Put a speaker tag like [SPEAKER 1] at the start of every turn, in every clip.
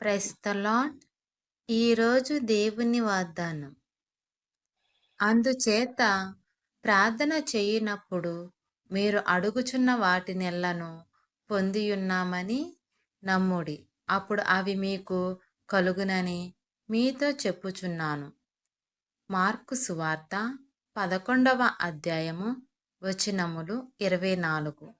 [SPEAKER 1] ప్రెస్తలాన్ ఈరోజు దేవుని వాగ్దానం. అందుచేత ప్రార్థన చేయనప్పుడు మీరు అడుగుచున్న వాటినెల్లను పొందియున్నామని నమ్ముడి. అప్పుడు అవి మీకు కలుగునని మీతో చెప్పుచున్నాను. మార్కు సువార్త పదకొండవ అధ్యాయము వచనములు ఇరవై నాలుగు.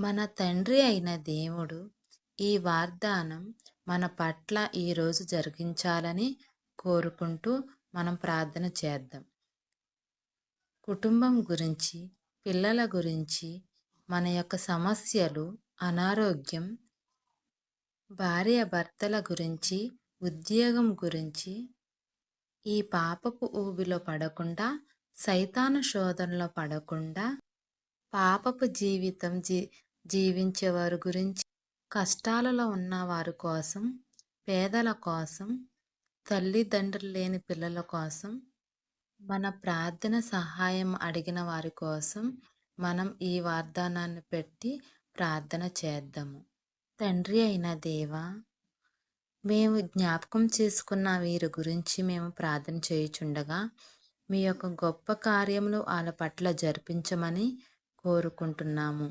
[SPEAKER 1] మన తండ్రి అయిన దేవుడు ఈ వాగ్దానం మన పట్ల ఈరోజు జరిగించాలని కోరుకుంటూ మనం ప్రార్థన చేద్దాం. కుటుంబం గురించి పిల్లల గురించి మన యొక్క సమస్యలు అనారోగ్యం భార్య భర్తల గురించి ఉద్యోగం గురించి ఈ పాపపు ఊబిలో పడకుండా సైతాను శోధనలో పడకుండా పాపపు జీవితం జీ జీవించేవారి గురించి కష్టాలలో ఉన్న వారి కోసం పేదల కోసం తల్లిదండ్రులు లేని పిల్లల కోసం మన ప్రార్థన సహాయం అడిగిన వారి కోసం మనం ఈ వాగ్దానాన్ని పెట్టి ప్రార్థన చేద్దాము. తండ్రి అయిన దేవా మేము జ్ఞాపకం చేసుకున్న వీరి గురించి మేము ప్రార్థన చేయుచుండగా మీ యొక్క గొప్ప కార్యములు వాళ్ళ పట్ల జరిపించమని కోరుకుంటున్నాము.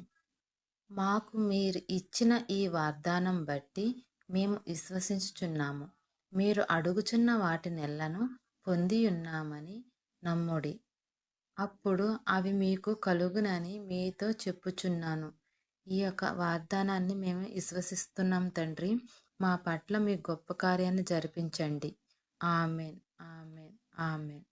[SPEAKER 1] మాకు మీరు ఇచ్చిన ఈ వాగ్దానం బట్టి మేము విశ్వసించుచున్నాము. మీరు అడుగుచున్న వాటినెల్లను పొంది ఉన్నామని నమ్ముడి. అప్పుడు అవి మీకు కలుగునని మీతో చెప్పుచున్నాను. ఈ యొక్క వాగ్దానాన్ని మేము విశ్వసిస్తున్నాం తండ్రి. మా పట్ల మీ గొప్ప కార్యాన్ని జరిపించండి. ఆమెన్. ఆమెన్. ఆమెన్.